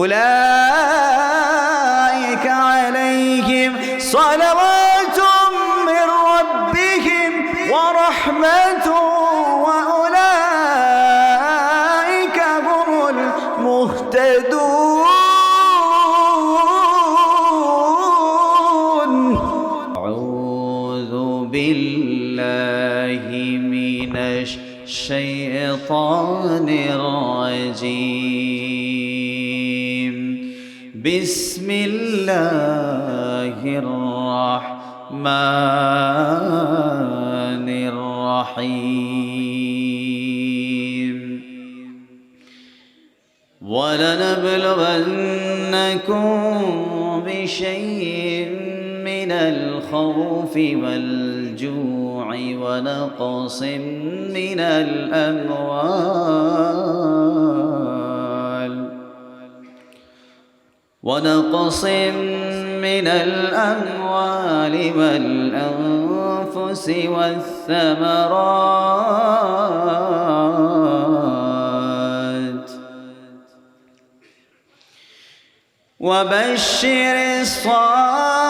أولئك الرحيم. ولنبلغنكم بشيء من الخوف والجوع ونقص من الأموال. ونقص من الأموال والأنفس. الفردوس والثمرات. وبشر الصالحين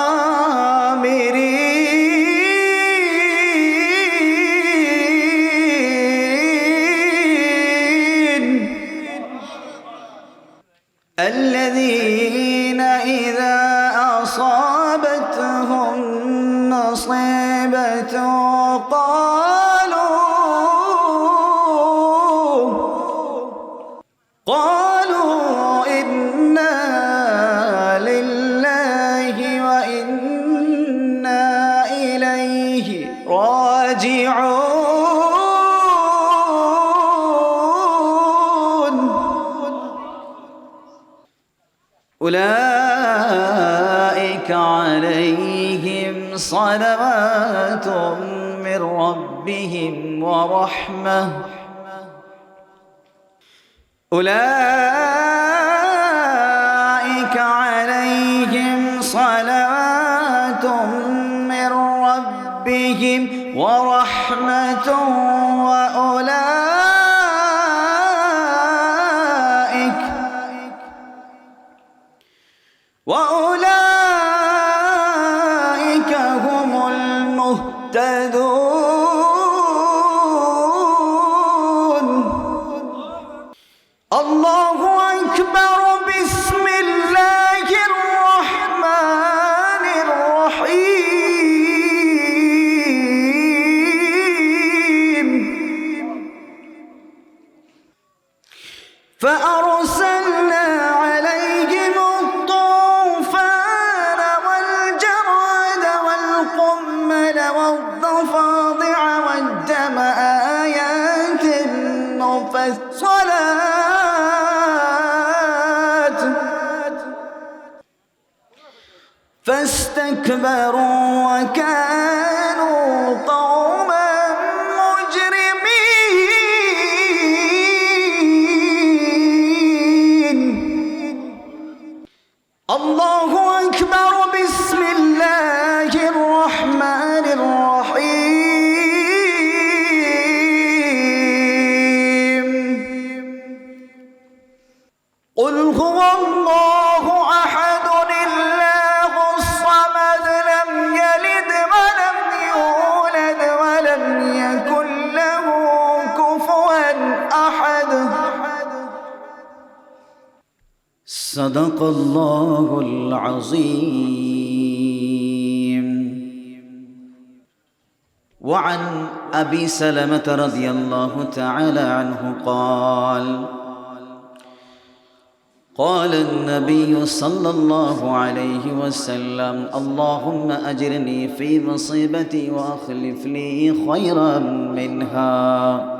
مصيبة صلوات من ربهم ورحمة. أولئك عليهم صلوات من ربهم ورحمة. فاستكبروا وكانوا صدق الله العظيم. وعن أبي سلمة رضي الله تعالى عنه قال قال النبي صلى الله عليه وسلم اللهم أجرني في مصيبتي وأخلف لي خيرا منها.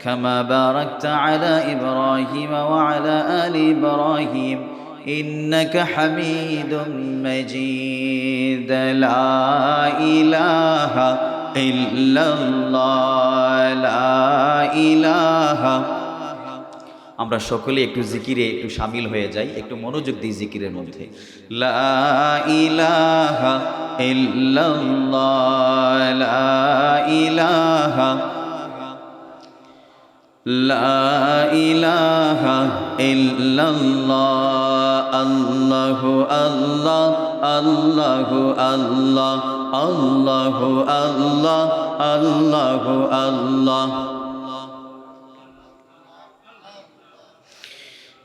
كما باركت على إبراهيم وعلى آل إبراهيم إنك حميد مجيد لا إله إلا الله لا إله আমরা সকলে একটু জিকিরে একটু সামিল হয়ে যাই একটু মনোযোগ দিই জিকিরের মধ্যে লা ইলাহা ইল্লাল্লাহ লা ইলাহা আল্লাহ আল্লাহু আল্লাহ আল্লাহু আল্লাহ।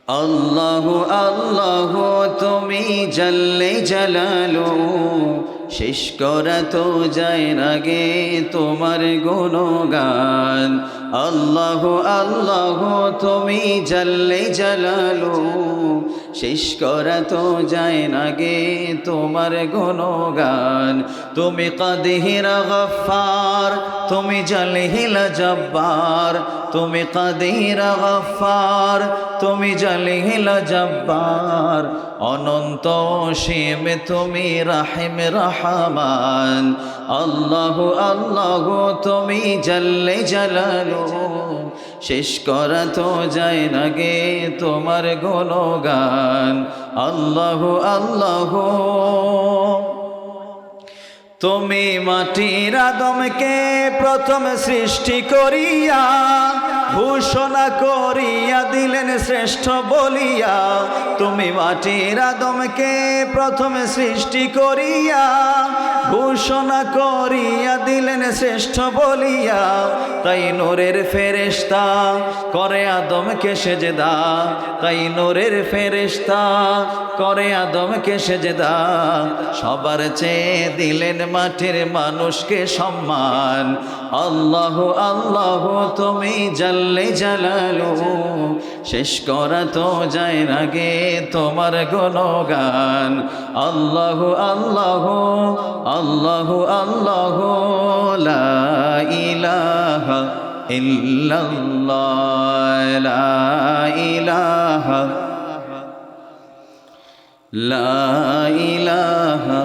আল্লাহ আল্লাহ তুমি জাল্লে জালালু। শেষ করা তো যায় না গে তোমার গুণগান। আল্লাহ আল্লাহ, তুমি জাল্লে জালালু। শেষ করা তো যায় না গে তোমার গুণগান। তুমি কাদিহিরা গফার তুমি জালিহিলা জব্বার। তুমি কাদিরা গফার তুমি জালিহিলা জব্বার। অনন্ত সীম তুমি রাহিম রহমান। আল্লাহ আল্লাহ, তুমি জাল্লে জালালু। শেষ করা তো যায় না গে তোমার গুণগান। আল্লাহ আল্লাহ। তুমি মাটির আদমকে প্রথম সৃষ্টি করিয়া ঘোষণা করিয়া দিলেন শ্রেষ্ঠ বলিয়া, তুমি মাটির আদমকে প্রথমে সৃষ্টি করিয়া, ঘোষণা করিয়া দিলেন শ্রেষ্ঠ বলিয়া, তাই নোরের ফেরেস্তা করে আদমকে সেজেদা, তাই নোরের ফেরেস্তা করে আদমকে সেজেদা, সবার চেয়ে দিলেন মাটির মানুষকে সম্মান, আল্লাহ আল্লাহ, তুমি জল্লে জ্বালালো শেষ করা তো যায় আগে তোমার গুণগান। আল্লাহ আল্লাহ আল্লাহ আল্লাহ ইলাহ ইলাহা ইল্লাল্লাহ ইহ ইলাহা,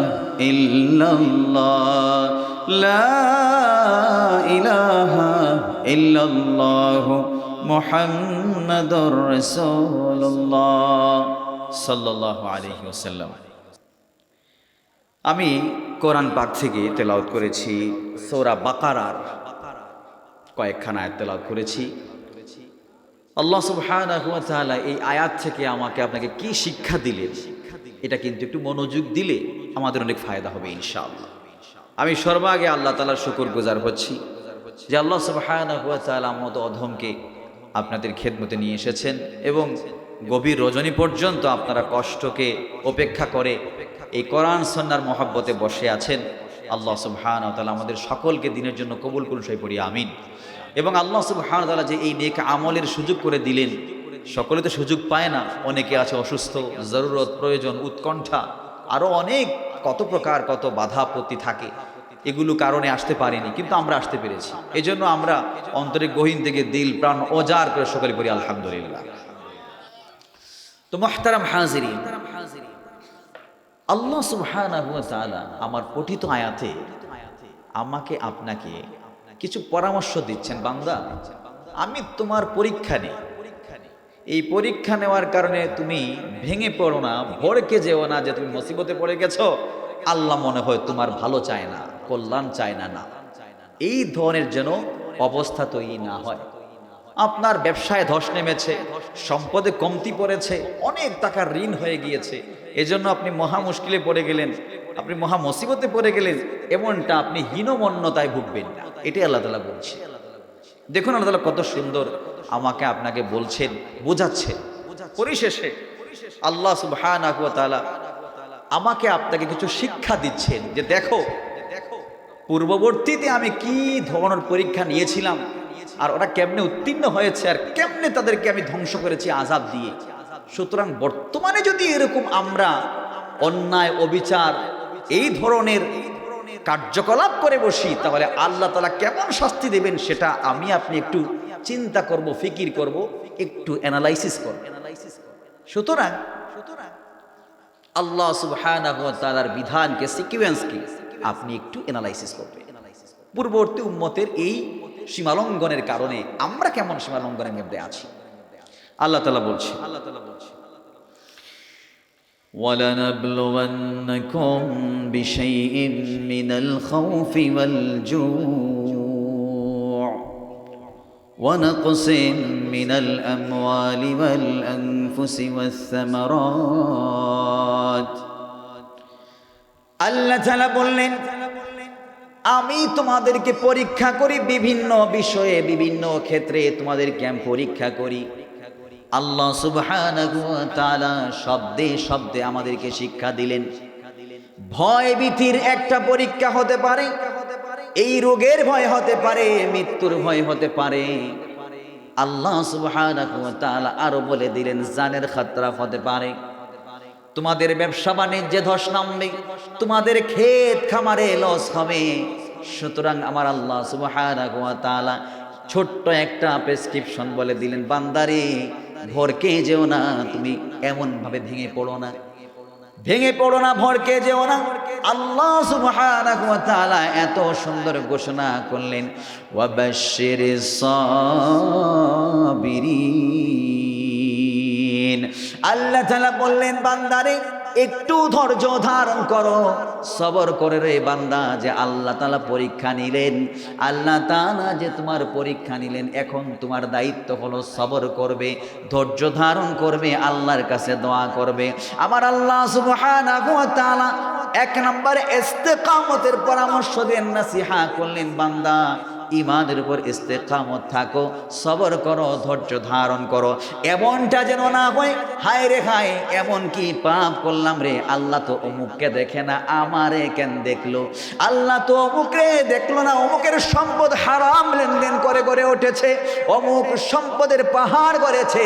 লা ইল্লাল্লাহু মুহাম্মাদুর রাসূলুল্লাহ সাল্লাল্লাহু আলাইহি ওয়াসাল্লাম। আমি কোরআন পাক থেকে তেলাওয়াত করেছি, সূরা বাকারার কয়েকখানা আয়াত তেলাওয়াত করেছি। আল্লাহ সুবহানাহু ওয়া তাআলা এই আয়াত থেকে আমাকে আপনাকে কি শিক্ষা দিলেন, এটা কিন্তু একটু মনোযোগ দিলে আমাদের অনেক ফায়দা হবে ইনশাআল্লাহ। আমি সর্বাগে আল্লাহ তালার শুকর গুজার হচ্ছি। যে আল্লাহ সুবহানাহু ওয়া তাআলা মতো অধমকে আপনাদের খেদমতে নিয়ে এসেছেন এবং গভীর রজনী পর্যন্ত আপনারা কষ্টকে উপেক্ষা করে এই কোরআন সন্ন্যার মহাব্বতে বসে আছেন। আল্লাহ সুবহানাহু ওয়া তাআলা আমাদের সকলকে দিনের জন্য কবুল করুন সেই পড়ি, আমিন। এবং আল্লাহ সুবহানাহু ওয়া তাআলা যে এই নেক আমলের সুযোগ করে দিলেন, সকলে তো সুযোগ পায় না। অনেকে আছে অসুস্থ, জরুরত, প্রয়োজন, উৎকণ্ঠা আরও অনেক কত প্রকার কত বাধা থাকে। এগুলো কারণে আসতে পারিনি, কিন্তু আমরা আসতে পেরেছি। এই জন্য আমরা অন্তরে গহীন থেকে দিল, প্রাণ অজার করে সকলে করি আলহামদুলিল্লাহ। তো মোহতারাম হাজিরি আল্লাহ তাআলা আমার পঠিত আয়াতে আমাকে আপনাকে কিছু পরামর্শ দিচ্ছেন, বান্দা। আমি তোমার পরীক্ষা নেই। এই পরীক্ষা নেওয়ার কারণে তুমি ভেঙে পড়ো না ভড়কে যেও না যে তুমি মুসিবতে পড়ে গেছো। আল্লাহ মনে হয় তোমার ভালো চায় না। কল্যাণ চায় না না। এই ধরনের যেন অবস্থা তৈরি না হয়। আপনার ব্যবসায় ধস নেমেছে, সম্পদে কমতি পড়েছে, অনেক টাকার ঋণ হয়ে গিয়েছে। এজন্য আপনি মহা মুশকিলে পড়ে গেলেন, আপনি মহা মুসিবতে পড়ে গেলেন, এমনটা আপনি হীনমন্যতায় ভুগবেন না। এটাই আল্লাহ তালা বলছে। দেখুন আল্লাহ তালা কত সুন্দর আমাকে আপনাকে বলছেন বোঝাচ্ছেন পরিশেষে আল্লাহ তাআলা আমাকে আপনাকে কিছু শিক্ষা দিচ্ছেন যে দেখো পূর্ববর্তীতে আমি কি ধরনের পরীক্ষা নিয়েছিলাম? আর ওরা কেমনে উত্তীর্ণ হয়েছে? আর কেমনে তাদেরকে আমি ধ্বংস করেছি আজাব দিয়ে? সুতরাং বর্তমানে যদি এরকম আমরা অন্যায়, অবিচার এই ধরনের কার্যকলাপ করে বসি, তাহলে আল্লাহ তালা কেমন শাস্তি দেবেন সেটা আমি আপনি একটু চিন্তা করব, ফিকির করব, একটু অ্যানালাইসিস করব। সুতরাং সুতরাং আল্লাহ সুবহানাহু ওয়া তাআলার বিধানকে সিকুয়েন্স কি আপনি একটু অ্যানালাইসিস করবেন পূর্ববর্তী উম্মতের এই সীমালঙ্ঘনের কারণে আমরা কেমন সীমালঙ্ঘনের মধ্যে আছি আল্লাহ তাআলা বলছে আল্লাহ তাআলা বলছে ولنبلونكم بشيء من الخوف والجوع ونقص من الاموال والانفس والثمرات আল্লাহ তাআলা বললেন, আমি তোমাদেরকে পরীক্ষা করি বিভিন্ন বিষয়ে, বিভিন্ন ক্ষেত্রে তোমাদেরকে আমি পরীক্ষা করি। আল্লাহ তাআলা শব্দে শব্দে আমাদেরকে শিক্ষা দিলেন। ভয় ভীতির একটা পরীক্ষা হতে পারে, এই রোগের ভয় হতে পারে, মৃত্যুর ভয় হতে পারে। আল্লাহ ওয়া আরও বলে দিলেন, জানের খাতরা হতে পারে। তোমাদের ব্যবসা বাণিজ্যে ধস নামবে, তোমাদের ক্ষেত খামারে লস হবে। সুতরাং আমার আল্লাহ তাআলা ছোট্ট একটা প্রেসক্রিপশন বলে দিলেন, বান্দারে, ভরকে যেও না, তুমি এমন ভাবে ভেঙে পড়ো না। ভেঙে পড়ো না, ভরকে যেও না। আল্লাহ তাআলা এত সুন্দর ঘোষণা করলেন, ওয়াবাশশিরিস সাবিরিন। আল্লাহ তাআলা বললেন, বান্দারে, একটু ধৈর্য ধারণ করো। সবর করে রে বান্দা, যে আল্লাহ তালা পরীক্ষা নিলেন। আল্লাহ তাআলা যে তোমার পরীক্ষা নিলেন, এখন তোমার দায়িত্ব হলো সবর করবে, ধৈর্য ধারণ করবে, আল্লাহর কাছে দোয়া করবে। আমার আল্লাহ তাআলা এক নম্বর ইস্তেকামতের পরামর্শ দেন নাসিহা করলেন, বান্দা। ইমানের উপর ইস্তেকামত থাকো, সবর করো, ধৈর্য ধারণ করো। এমনটা যেন না হয়, হায় রে হায়, এমন কি পাপ করলাম রে? আল্লাহ তো অমুককে দেখে না, আমারে কেন দেখল? আল্লাহ তো অমুকে দেখল না, অমুকের সম্পদ হারাম লেনদেন করে গড়ে উঠেছে, অমুক সম্পদের পাহাড় করেছে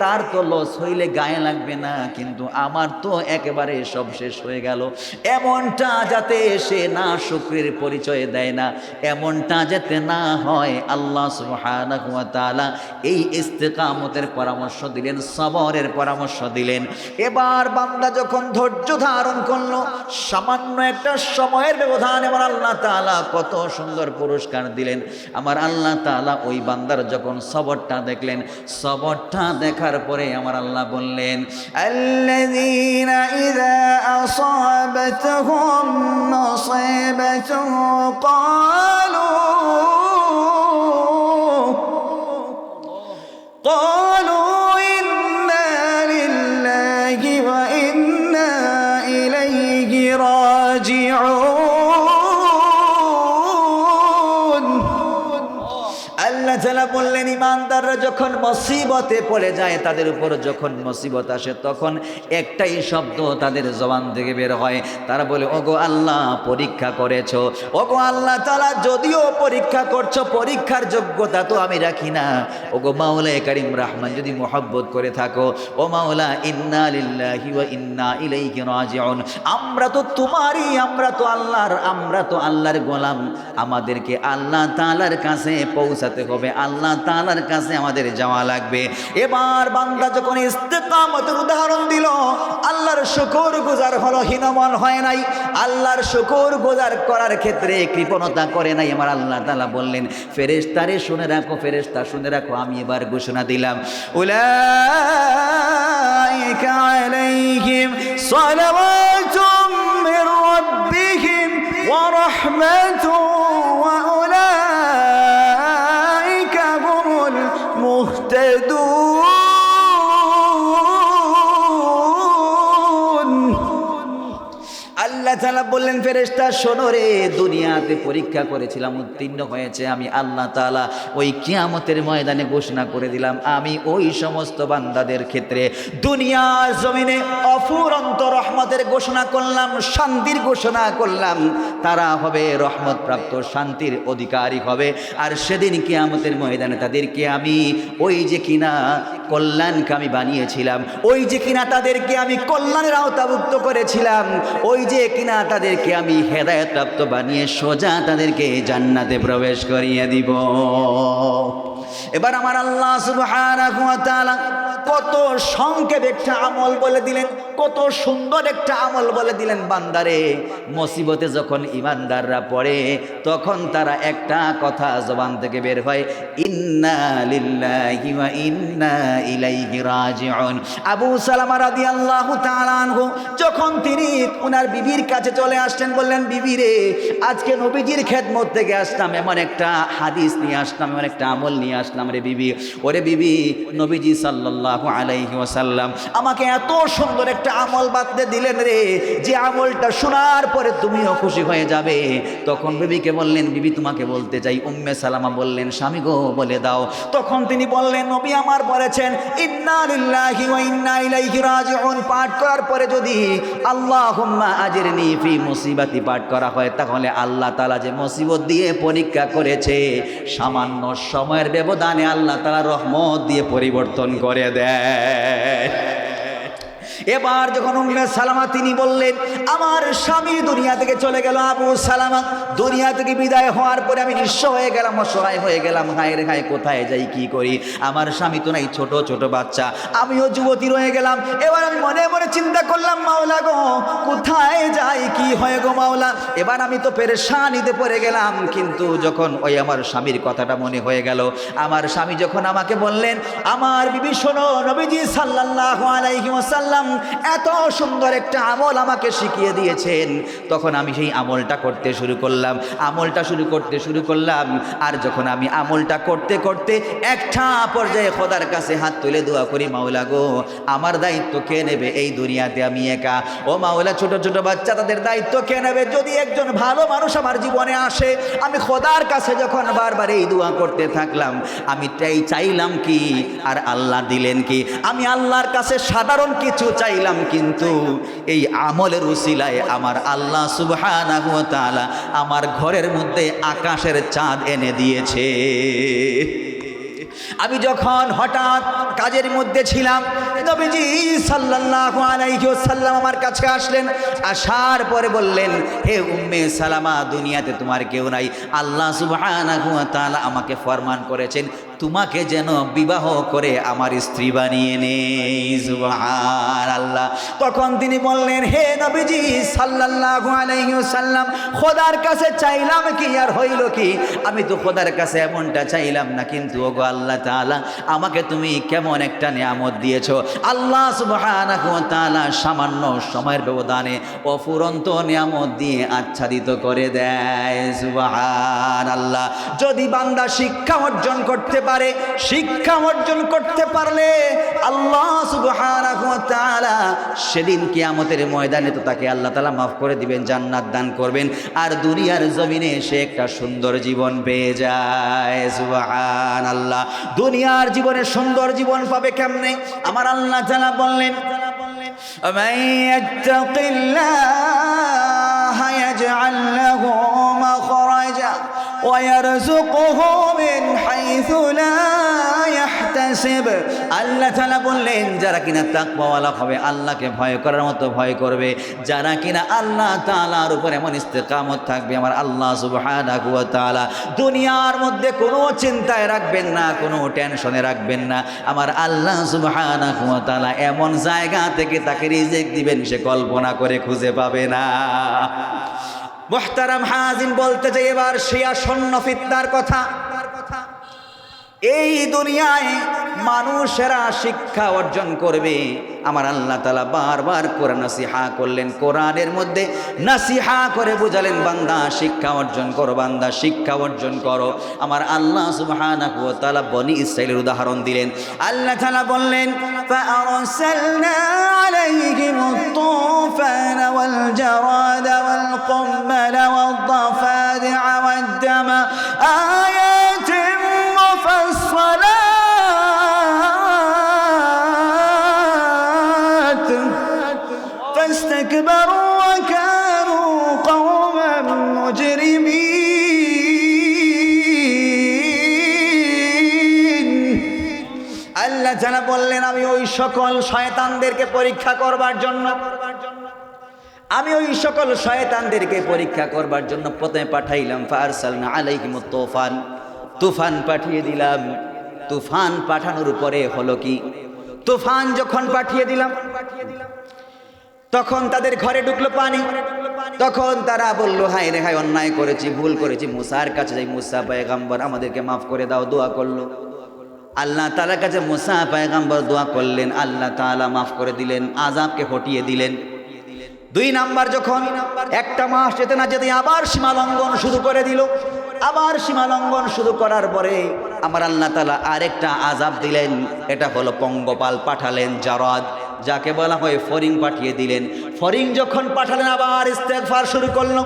তার তো লস হইলে গায়ে লাগবে না, কিন্তু আমার তো একেবারে সব শেষ হয়ে গেল। এমনটা যাতে সে না শুক্রের পরিচয় দেয় না, এমনটা যাতে না হয় আল্লাহ তাআলা এই ইস্তেকামতের পরামর্শ দিলেন, সবরের পরামর্শ দিলেন। এবার বান্দা যখন ধৈর্য ধারণ করল, সামান্য একটা সময়ের ব্যবধান, এবার আল্লাহ তাআলা কত সুন্দর পুরস্কার দিলেন। আমার আল্লাহ তাআলা ওই বান্দার যখন সবরটা দেখলেন, সবরটা দেখার পরে আমার আল্লাহ বললেন আল্লাযীনা ইযা আসাবাতহুম মুসিবাতুন ক্বালু ক্বালু বললেন, ইমানদাররা যখন মুসিবতে পড়ে যায়, তাদের উপর যখন মুসিবত আসে, তখন একটাই শব্দ তাদের জবান থেকে বের হয়। তারা বলে, ওগো আল্লাহ, পরীক্ষা করেছ। ওগো আল্লাহ তাআলা, যদিও পরীক্ষা করছ, পরীক্ষার যোগ্যতা তো আমি রাখি না। ওগো মাওলা কারিম রহমান, যদি মোহব্বত করে থাকো, ও মাওলা ইন্না লিল্লাহি ওয়া ইন্না ইলাইহি রাজিউন। আমরা তো তোমারই, আমরা তো আল্লাহর, আমরা তো আল্লাহর গোলাম। আমাদেরকে আল্লাহ তাআলার কাছে পৌঁছাতে হবে। আল্লাহ তাআলার কাছে আমাদের যাওয়া লাগবে এবার বান্দা যখন ইস্তেকামতের উদাহরণ দিল আল্লাহর শুকর গুজার হলো হীনমন হয় নাই আল্লাহর শুকর গুজার করার ক্ষেত্রে কৃপণতা করে নাই আমার আল্লাহ তাআলা বললেন ফেরেশতারে শুনে রাখো ফেরেশতা শুনে রাখো আমি এবার ঘোষণা দিলাম أولئك عليهم صلوات من ربهم ورحمة আল্লাহ তাআলা বললেন, ফেরেশতা, শোনো রে, দুনিয়াতে পরীক্ষা করেছিলাম, উত্তীর্ণ হয়েছে। আমি আল্লাহ তালা ওই কিয়ামতের ময়দানে ঘোষণা করে দিলাম, আমি ওই সমস্ত বান্দাদের ক্ষেত্রে দুনিয়ার জমিনে অফুরন্ত রহমতের ঘোষণা করলাম, শান্তির ঘোষণা করলাম। তারা হবে রহমত প্রাপ্ত শান্তির অধিকারী হবে। আর সেদিন কিয়ামতের ময়দানে তাদেরকে আমি ওই যে কিনা কল্যাণকে আমি বানিয়েছিলাম। ওই যে কিনা তাদেরকে আমি কল্যাণের আওতাভুক্ত করেছিলাম, ওই যে কিনা তাদেরকে আমি হেদায়তপ্রাপ্ত বানিয়ে সোজা তাদেরকে জান্নাতে প্রবেশ করিয়ে দিব। এবার আমার আল্লাহ সুবহানাহু কত সংক্ষেপ একটা আমল বলে দিলেন, কত সুন্দর একটা আমল বলে দিলেন বান্দারে। মুসিবতে যখন ইমানদাররা পড়ে, তখন তারা একটা কথা জবান থেকে বের হয়, ইন্না লিল্লাহি ওয়া ইন্না আবু সালামা রাদিয়াল্লাহু যখন তিনি ওনার বিবির কাছে চলে আসলেন বললেন বিবি রে আজকে নবীজির খেদমত থেকে আসলাম, এমন একটা হাদিস নিয়ে আসলাম, এমন একটা আমল নিয়ে আসলাম রে বিবি। ওরে বিবি, নবীজি সাল্লাল্লাহু আলাইহি ওয়াসাল্লাম আমাকে এত সুন্দর একটা আমল বাততে দিলেন রে। যে আমলটা শোনার পরে তুমিও খুশি হয়ে যাবে। তখন বিবিকে বললেন, বিবি, তোমাকে বলতে চাই। উম্মে সালামা বললেন, স্বামী গো, বলে দাও। তখন তিনি বললেন, নবী আমার বলেছেন পাঠ করার পরে যদি আল্লাহুম্মা আজরিনি ফি মুসিবাতি পাঠ করা হয়, তাহলে আল্লাহ তাআলা যে মুসিবত দিয়ে পরীক্ষা করেছে, সামান্য সময়ের ব্যবধানে আল্লাহ তারা রহমত দিয়ে পরিবর্তন করে দেয়। এবার যখন উম্মে সালামা তিনি বললেন, আমার স্বামী দুনিয়া থেকে চলে গেল আবু সালামা। দুনিয়া থেকে বিদায় হওয়ার পরে আমি নিঃস্ব হয়ে গেলাম, অসহায় হয়ে গেলাম। হায় রে হায়, কোথায় যাই, কি করি? আমার স্বামী তো নাই, ছোট ছোট বাচ্চা। আমিও যুবতী রয়ে গেলাম। এবার আমি মনে মনে চিন্তা করলাম, মাওলা গো, কোথায় যাই, কি হয় গো মাওলা? এবার আমি তো পেরেশানিতে পড়ে গেলাম, কিন্তু যখন ওই আমার স্বামীর কথাটা মনে হয়ে গেল, আমার স্বামী যখন আমাকে বললেন, আমার শোনো নবীজি সাল্লাল্লাহু আলাইহি ওয়াসাল্লাম এত সুন্দর একটা আমল আমাকে শিখিয়ে দিয়েছেন। তখন আমি সেই আমলটা করতে শুরু করলাম, আমলটা শুরু করতে শুরু করলাম, আর যখন আমি আমলটা করতে করতে একটা পর্যায়ে খোদার কাছে হাত তুলে দোয়া করি, মাওলা গো, আমার দায়িত্ব কে নেবে এই দুনিয়াতে আমি একা? ও মাওলা, ছোট ছোট বাচ্চা, তাদের দায়িত্ব কে নেবে? যদি একজন ভালো মানুষ আমার জীবনে আসে, আমি খোদার কাছে যখন বারবার এই দোয়া করতে থাকলাম, আমি তাই চাইলাম কি? আর আল্লাহ দিলেন কি? আমি আল্লাহর কাছে সাধারণ কিছু চাইলাম কিন্তু এই আমলের উসিলায় আমার আল্লাহ সুবহানাহু তাআলা আমার ঘরের মধ্যে আকাশের চাঁদ এনে দিয়েছে। আমি যখন হঠাৎ কাজের মধ্যে ছিলাম, নবীজি সাল্লাল্লাহু আলাইহি ওয়াসাল্লাম আমার কাছে আসলেন, আসার পরে বললেন, হে উম্মে সালামা, দুনিয়াতে তোমার কেউ নাই। আল্লাহ সুবহানাহু ওয়া তাআলা আমাকে ফরমান করেছেন তোমাকে যেন বিবাহ করে আমার স্ত্রী বানিয়ে নেই সুবহান আল্লাহ তখন তিনি বললেন, হে নবীজি, সাল্লাল্লাহু আলাইহি ওয়াসাল্লাম, খোদার কাছে চাইলাম কি আর হইল কি? আমি তো খোদার কাছে এমনটা চাইলাম না, কিন্তু ওগো আল্লাহ তাআলা, আমাকে তুমি কেমন একটা নিয়ামত দিয়েছ। আল্লাহ সুবহানাহু সামান্য সময়ের ব্যবধানে অফুরন্ত নিয়ামত দিয়ে আচ্ছাদিত করে দেয় সুবহান আল্লাহ যদি বান্দা শিক্ষা অর্জন করতে পারে, শিক্ষা অর্জন করতে পারলে আল্লাহ তাআলা সেদিন কিয়ামতের ময়দানে তো তাকে আল্লাহ তালা মাফ করে দিবেন, জান্নাত দান করবেন। আর দুনিয়ার জমিনে সে একটা সুন্দর জীবন পেয়ে যায় সুবাহান আল্লাহ দুনিয়ার জীবনে সুন্দর জীবন পাবে কেমনে? আমার আল্লাহ তালা বললেন বললেন আল্লাহ তাআলা বললেন, যারা কিনা তাকওয়ালা হবে, আল্লাহকে ভয় করার মতো ভয় করবে। যারা কিনা আল্লাহ তাআলার উপর এমন ইস্তেকামত থাকবে, আমার আল্লাহ তাআলা দুনিয়ার মধ্যে কোনো চিন্তায় রাখবেন না, কোনো টেনশনে রাখবেন না। আমার আল্লাহ তাআলা এমন জায়গা থেকে তাকে রিজিক দিবেন, সে কল্পনা করে খুঁজে পাবে না। মোহতারাম হাজিন বলতে যে এবার শিয়া সৈন্য ফিতনার কথা। এই দুনিয়ায় মানুষেরা শিক্ষা অর্জন করবে আমার আল্লাহ তালা বারবার করে নাসিহা করলেন কোরআনের মধ্যে নাসিহা করে বুঝালেন বান্দা শিক্ষা অর্জন করো বান্দা শিক্ষা অর্জন করো আমার আল্লাহ সুবহানাহু ওয়া তাআলা বনি ইসরাইলের উদাহরণ দিলেন আল্লাহ তাআলা বললেন فأرسلنا عليهم الطوفان والجراد والقمل والضفادع والدم آيات সকল শয়তানদেরকে পরীক্ষা করবার জন্য। আমি ওই সকল শয়তানদেরকে পরীক্ষা করবার জন্য প্রথমে পাঠাইলাম। ফারসালনা আলাইহিম তুফান। তুফান পাঠিয়ে দিলাম। তুফান পাঠানোর পরে হলো কি? তুফান যখন পাঠিয়ে দিলাম, তখন তাদের ঘরে ঢুকলো পানি। তখন তারা বলল হাই রে হাই অন্যায় করেছি, ভুল করেছি। মুসার কাছে যাই, মুসা পায়গাম্বর আমাদেরকে মাফ করে দাও, দোয়া করল। আল্লাহ তালার কাছে মুসা পায়গাম্বর দোয়া করলেন, আল্লাহ তাআলা মাফ করে দিলেন আজাবকে হটিয়ে দিলেন। দুই নাম্বার যখন একটা মাস যেতে না যেতে আবার সীমা লঙ্ঘন শুরু করে দিল। আবার সীমা লঙ্ঘন শুরু করার পরে আমার আল্লাহ তালা আরেকটা আজাব দিলেন, এটা হলো পঙ্গপাল পাঠালেন জারাদ, যাকে বলা হয় ফরিং পাঠিয়ে দিলেন। ফরিং যখন পাঠালেন, আবার ইস্তেগফার শুরু করল।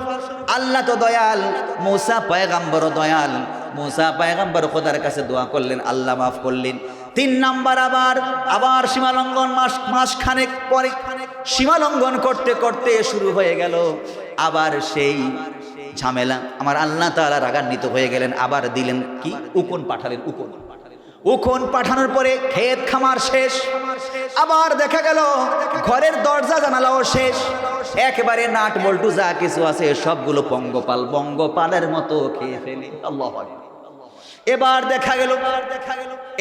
আল্লাহ তো দয়াল, মৌসা পয়গাম্বর দয়াল। মুসা পায়গাম্বর খোদার কাছে দোয়া করলেন, আল্লাহ মাফ করলেন। তিন নাম্বার আবার আবার সীমালঙ্ঘন মাস মাস খানেক পরে সীমালঙ্ঘন করতে করতে শুরু হয়ে গেল। আবার সেই ঝামেলা, আমার আল্লাহ তাআলা রাগান্বিত হয়ে গেলেন, আবার দিলেন কি? উকুন পাঠালেন, উকন। উকন পাঠানোর পরে ক্ষেত খামার শেষ। আবার দেখা গেল, ঘরের দরজা জানালাও শেষ। একেবারে নাট বল্টু যা কিছু আছে সবগুলো পঙ্গপাল বঙ্গপালের মতো খেয়ে ফেলে। আল্লাহ এবার দেখা গেল,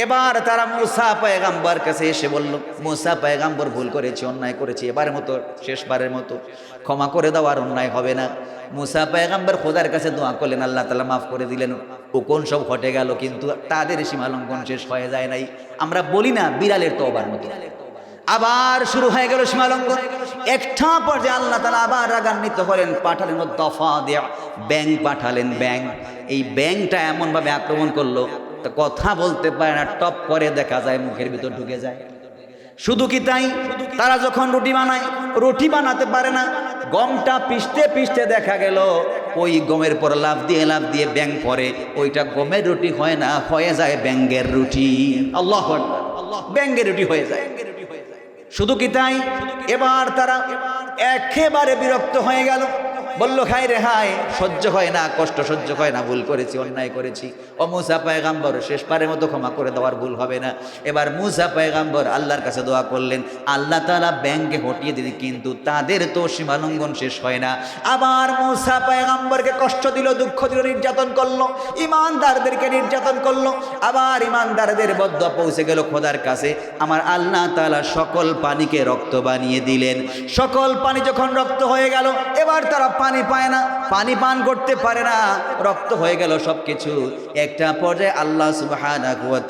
এবার তারা মুসা পায়গাম্বার কাছে এসে বলল, মুসা পায়গাম্বর ভুল করেছে, অন্যায় করেছে, এবারের মতো, শেষবারের মতো, ক্ষমা করে দেওয়ার অন্যায় হবে না। মুসা পায়গাম্বর খোদার কাছে দোয়া করলেন, আল্লাহ তালা মাফ করে দিলেন। ও কোন সব ঘটে গেল, কিন্তু তাদের সীমালঙ্ঘন শেষ হয়ে যায় নাই। আমরা বলি না, বিড়ালের তো অবার মতো। আবার শুরু হয়ে গেল সীমালঙ্ঘন। একটা পর্যায়ে আল্লাহ তালা আবার রাগান্বিত হলেন, পাঠালেন দফা দেয়া ব্যাং পাঠালেন ব্যাং এই ব্যাংটা এমনভাবে আক্রমণ করল, তা কথা বলতে পারে না, টপ করে দেখা যায়, মুখের ভিতর ঢুকে যায়। শুধু কি তাই? তারা যখন রুটি বানায়, রুটি বানাতে পারে না, গমটা পিষতে পিষতে দেখা গেল, ওই গমের পর লাভ দিয়ে লাভ দিয়ে ব্যাং পরে ওইটা গমের রুটি হয় না, হয়ে যায় ব্যাঙ্গের রুটি। আল্লাহ ব্যাঙ্গের রুটি হয়ে যায়। শুধু কি তাই? এবার তারা একেবারে বিরক্ত হয়ে গেল। বলল খাই রে হাই সহ্য হয় না, কষ্ট সহ্য হয় না, ভুল করেছি, অন্যায় করেছি। ও মুসা পায়গাম্বর শেষ পারের মতো ক্ষমা করে দেওয়ার ভুল হবে না। এবার মুসা পায়গাম্বর আল্লাহর কাছে দোয়া করলেন, আল্লাহ তালা ব্যাংকে হটিয়ে দিলেন কিন্তু তাদের তো সীমালঙ্ঘন শেষ হয় না। আবার মুসা পায়গাম্বরকে কষ্ট দিল, দুঃখ দিল, নির্যাতন করল, ইমানদারদেরকে নির্যাতন করল। আবার ইমানদারদের বদ্ধ পৌঁছে গেল খোদার কাছে। আমার আল্লাহ তালা সকল পানিকে রক্ত বানিয়ে দিলেন। সকল পানি যখন রক্ত হয়ে গেল, এবার তারা পানি পায় না, পানি পান করতে পারে না, রক্ত হয়ে গেল সব কিছু একটা পর্যায়ে আল্লাহ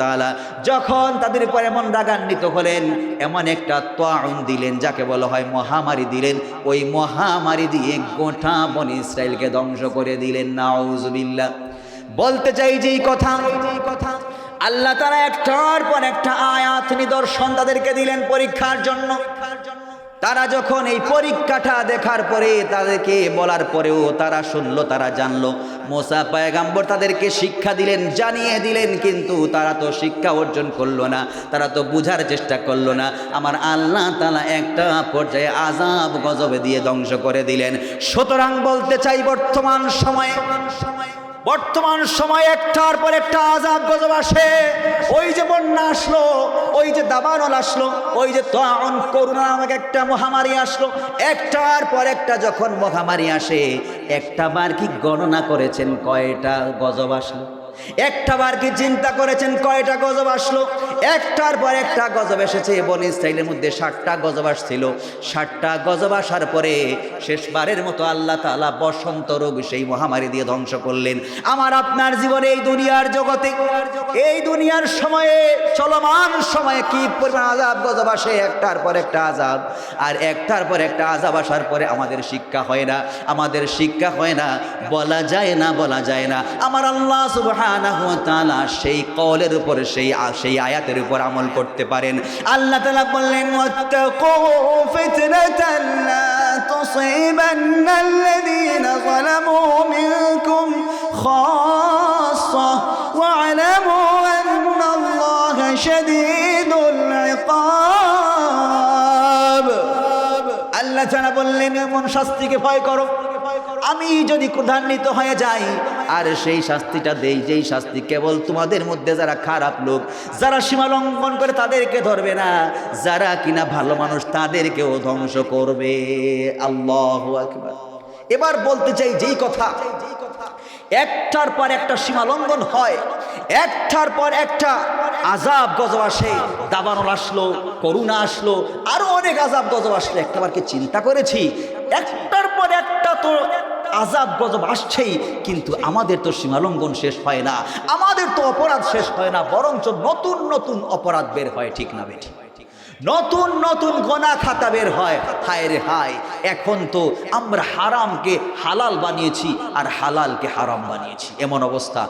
তাআলা যখন তাদের উপর এমন রাগান্বিত হলেন, এমন একটা তাউন দিলেন, যাকে বলা হয় মহামারী দিলেন। ওই মহামারী দিয়ে গোটা বনি ইসরায়েলকে ধ্বংস করে দিলেন, নাউজুবিল্লাহ। বলতে চাই যে কথা কথা, আল্লাহ তারা একটার পর একটা আয়াত নিদর্শন তাদেরকে দিলেন পরীক্ষার জন্য। তারা যখন এই পরীক্ষাটা দেখার পরে তাদেরকে বলার পরেও তারা শুনলো, তারা জানলো। মোসা পায়গাম্বর তাদেরকে শিক্ষা দিলেন, জানিয়ে দিলেন, কিন্তু তারা তো শিক্ষা অর্জন করল না, তারা তো বুঝার চেষ্টা করল না। আমার আল্লাহ তালা একটা পর্যায়ে আজাব গজবে দিয়ে ধ্বংস করে দিলেন। সুতরাং বলতে চাই বর্তমান সময়ে বর্তমান সময় একটার পর একটা আজাব গজব আসে। ওই যে বন্যা আসলো, ওই যে দাবানল আসলো, ওই যে তন করুণা আমাকে একটা মহামারী আসলো। একটার পর একটা যখন মহামারী আসে একটা বার কি গণনা করেছেন কয়টা গজব আসলো? একটা বার কি চিন্তা করেছেন কয়টা গজব আসলো? একটার পর একটা গজব এসেছে, বন ইসরাইলের মধ্যে ষাটটা গজব আসছিল। ষাটটা গজব আসার পরে শেষবারের মতো আল্লাহ তাআলা বসন্ত রোগ সেই মহামারী দিয়ে ধ্বংস করলেন। আমার আপনার জীবনে এই দুনিয়ার জগতে, এই দুনিয়ার সময়ে, চলমান সময়ে কি পরিমাণ আজাব, গজব আসে? একটার পর একটা আজাব। আর একটার পর একটা আজাব আসার পরে আমাদের শিক্ষা হয় না, আমাদের শিক্ষা হয় না, বলা যায় না, বলা যায় না। আমার আল্লাহ সেই কলের উপর, সেই সেই আয়াতের উপর আমল করতে পারেন। আল্লাহ তাআলা বললেন আল্লাহা বললেন, এমন শাস্তিকে ভয় করো। আমি যদি ক্রধান্বিত হয়ে যাই, আর সেই শাস্তিটা দেই, যেই শাস্তি কেবল তোমাদের মধ্যে যারা খারাপ লোক, যারা সীমা লঙ্ঘন করে তাদেরকে ধরবে না, যারা কিনা ভালো মানুষ তাদেরকেও ধ্বংস করবে। আল্লাহ এবার বলতে চাই যেই কথা, একটার পর একটা সীমা লঙ্ঘন হয়, একটার পর একটা আজাব গজব আসে, দাবানল আসলো, করুণা আসলো, আরও অনেক আজাব গজব আসলো একটাবার কি চিন্তা করেছি। একটার পর একটা তো আজাব গজব আসছেই, কিন্তু আমাদের তো সীমালঙ্ঘন শেষ হয় না, আমাদের তো অপরাধ শেষ হয় না, বরঞ্চ নতুন নতুন অপরাধ বের হয়, ঠিক না বেঠিক? নতুন নতুন গোনা খাতা বের হয়, হায় রে হায়, এখন তো আমরা হারামকে হালাল বানিয়েছি, আর হালালকে হারাম বানিয়েছি, এমন অবস্থা।